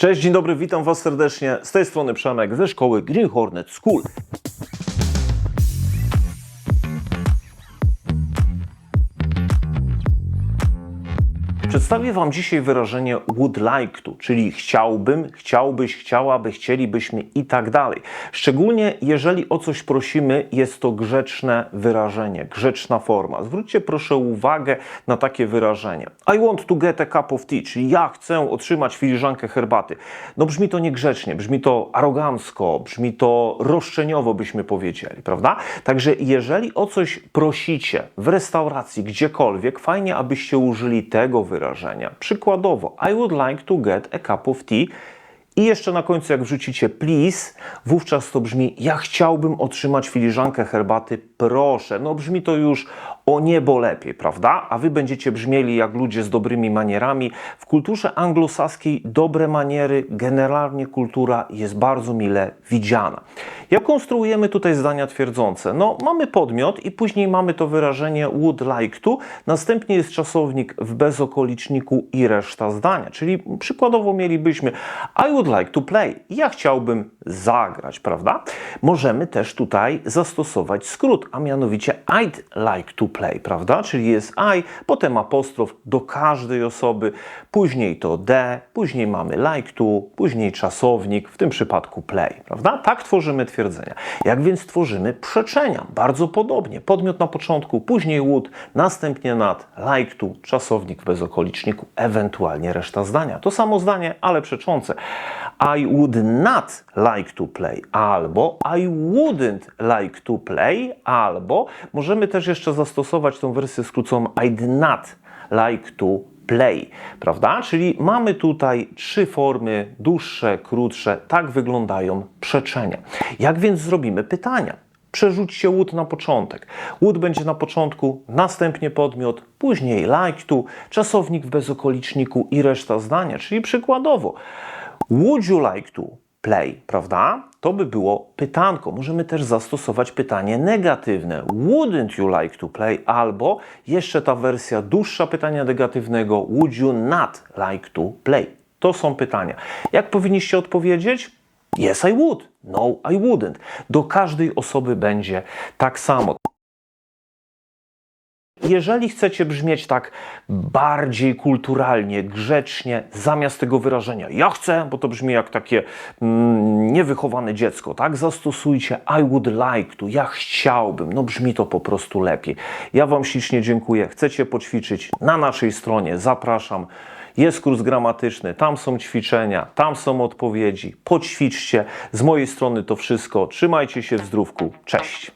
Cześć, dzień dobry, witam Was serdecznie. Z tej strony Przemek ze szkoły Green Hornet School. Przedstawię Wam dzisiaj wyrażenie would like to, czyli chciałbym, chciałbyś, chciałaby, chcielibyśmy i tak dalej. Szczególnie jeżeli o coś prosimy, jest to grzeczne wyrażenie, grzeczna forma. Zwróćcie proszę uwagę na takie wyrażenie. I want to get a cup of tea, czyli ja chcę otrzymać filiżankę herbaty. No brzmi to niegrzecznie, brzmi to arogancko, brzmi to roszczeniowo, byśmy powiedzieli, prawda? Także jeżeli o coś prosicie w restauracji, gdziekolwiek, fajnie, abyście użyli tego wyrażenia. Przykładowo, I would like to get a cup of tea. I jeszcze na końcu, jak wrzucicie please, wówczas to brzmi ja chciałbym otrzymać filiżankę herbaty, proszę. No brzmi to już o niebo lepiej, prawda? A wy będziecie brzmieli jak ludzie z dobrymi manierami. W kulturze anglosaskiej dobre maniery, generalnie kultura jest bardzo mile widziana. Jak konstruujemy tutaj zdania twierdzące? No, mamy podmiot i później mamy to wyrażenie would like to, następnie jest czasownik w bezokoliczniku i reszta zdania. Czyli przykładowo mielibyśmy I would like to play. Ja chciałbym zagrać, prawda? Możemy też tutaj zastosować skrót, a mianowicie I'd like to play, prawda? Czyli jest I, potem apostrof do każdej osoby, później to D, później mamy like to, później czasownik, w tym przypadku play, prawda? Tak tworzymy twierdzenia. Jak więc tworzymy przeczenia? Bardzo podobnie. Podmiot na początku, później would, następnie nad, like to, czasownik w bezokoliczniku, ewentualnie reszta zdania. To samo zdanie, ale przeczące. I would not like to play, albo I wouldn't like to play, albo możemy też jeszcze zastosować tą wersję skróconą I'd not like to play, prawda? Czyli mamy tutaj trzy formy, dłuższe, krótsze, tak wyglądają przeczenia. Jak więc zrobimy pytania? Przerzućcie would na początek. Would będzie na początku, następnie podmiot, później like to, czasownik w bezokoliczniku i reszta zdania, czyli przykładowo. Would you like to play, prawda? To by było pytanko. Możemy też zastosować pytanie negatywne. Wouldn't you like to play? Albo jeszcze ta wersja dłuższa pytania negatywnego. Would you not like to play? To są pytania. Jak powinniście odpowiedzieć? Yes, I would. No, I wouldn't. Do każdej osoby będzie tak samo. Jeżeli chcecie brzmieć tak bardziej kulturalnie, grzecznie, zamiast tego wyrażenia ja chcę, bo to brzmi jak takie mm, niewychowane dziecko, tak? Zastosujcie I would like to, ja chciałbym, no brzmi to po prostu lepiej. Ja Wam ślicznie dziękuję. Chcecie poćwiczyć na naszej stronie, zapraszam. Jest kurs gramatyczny, tam są ćwiczenia, tam są odpowiedzi. Poćwiczcie. Z mojej strony to wszystko. Trzymajcie się w zdrówku. Cześć.